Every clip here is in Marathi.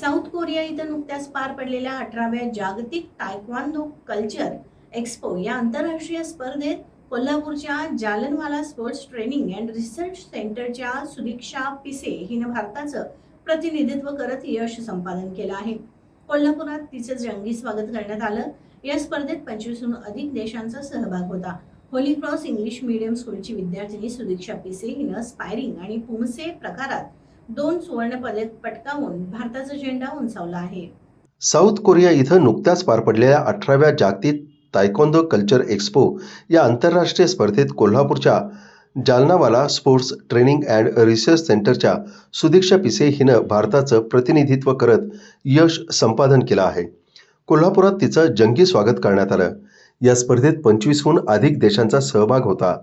साऊथ कोरिया इथं नुकत्याच पार पडलेल्या अठराव्या जागतिक तायक्वांदो कल्चर एक्स्पो या आंतरराष्ट्रीय स्पर्धेत कोल्हापूरच्या Jalanwala sports training and research सेंटरच्या सुदीक्षा पिसे हिनं भारताचं प्रतिनिधित्व करत यश संपादन केलं आहे. कोल्हापुरात तिचं जंगी स्वागत करण्यात आलं. या स्पर्धेत पंचवीसहून अधिक देशांचा सहभाग होता. होली क्रॉस इंग्लिश मीडियम स्कूलची विद्यार्थिनी सुदीक्षा पिसे हिनं स्पायरिंग आणि पुमसे प्रकारात दोन सुवर्ण पदक पटकावून भारताचा झेंडा उंचावला आहे. साऊथ कोरिया इथं नुकत्याच पार पडलेल्या अठराव्या जागतिक तायकोंदो कल्चर एक्स्पो या आंतरराष्ट्रीय स्पर्धेत कोल्हापूरच्या Jalnawala sports training and research सेंटरच्या सुदीक्षा पिसे हिनं भारताचं प्रतिनिधित्व करत यश संपादन केलं आहे. कोल्हापुरात तिचं जंगी स्वागत करण्यात आलं. या स्पर्धेत पंचवीसहून अधिक देशांचा सहभाग होता.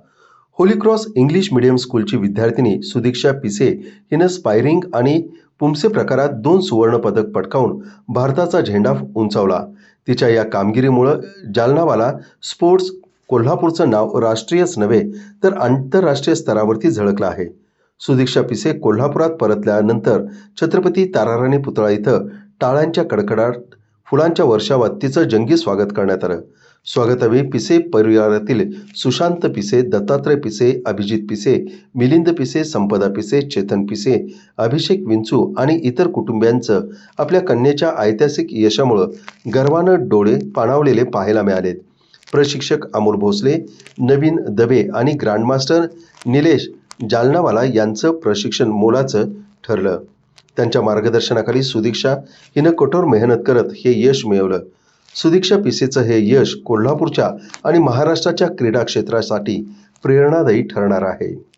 होली क्रॉस इंग्लिश मिडियम स्कूलची विद्यार्थिनी सुदीक्षा पिसे हिनं स्पायरिंग आणि पुमसे प्रकारात दोन सुवर्ण पदक पटकावून भारताचा झेंडा उंचावला. तिच्या या कामगिरीमुळं जालनावाला स्पोर्ट्स कोल्हापूरचं नाव राष्ट्रीयच नव्हे तर आंतरराष्ट्रीय स्तरावरती झळकलं आहे. सुदीक्षा पिसे कोल्हापुरात परतल्यानंतर छत्रपती ताराराणी पुतळा इथं टाळ्यांच्या कडकडाट फुलांच्या वर्षावात तिचं जंगी स्वागत करण्यात आलं. स्वागतावे पिसे परिवारातील सुशांत पिसे दत्तात्रय पिसे अभिजित पिसे मिलिंद पिसे संपदा पिसे चेतन पिसे अभिषेक विंचू आणि इतर कुटुंबियांचं आपल्या कन्येच्या ऐतिहासिक यशामुळं गर्वानं डोळे पाणावलेले पाहायला मिळालेत प्रशिक्षक अमोल भोसले नवीन दबे आणि ग्रँडमास्टर निलेश जालनावाला यांचं प्रशिक्षण मोलाचं ठरलं त्यांच्या मार्गदर्शनाखाली सुदीक्षा हिनं कठोर मेहनत करत हे यश मिळवलं सुदीक्षा पिसेचं हे यश कोल्हापूरच्या आणि महाराष्ट्राच्या क्रीडा क्षेत्रासाठी प्रेरणादायी ठरणार आहे.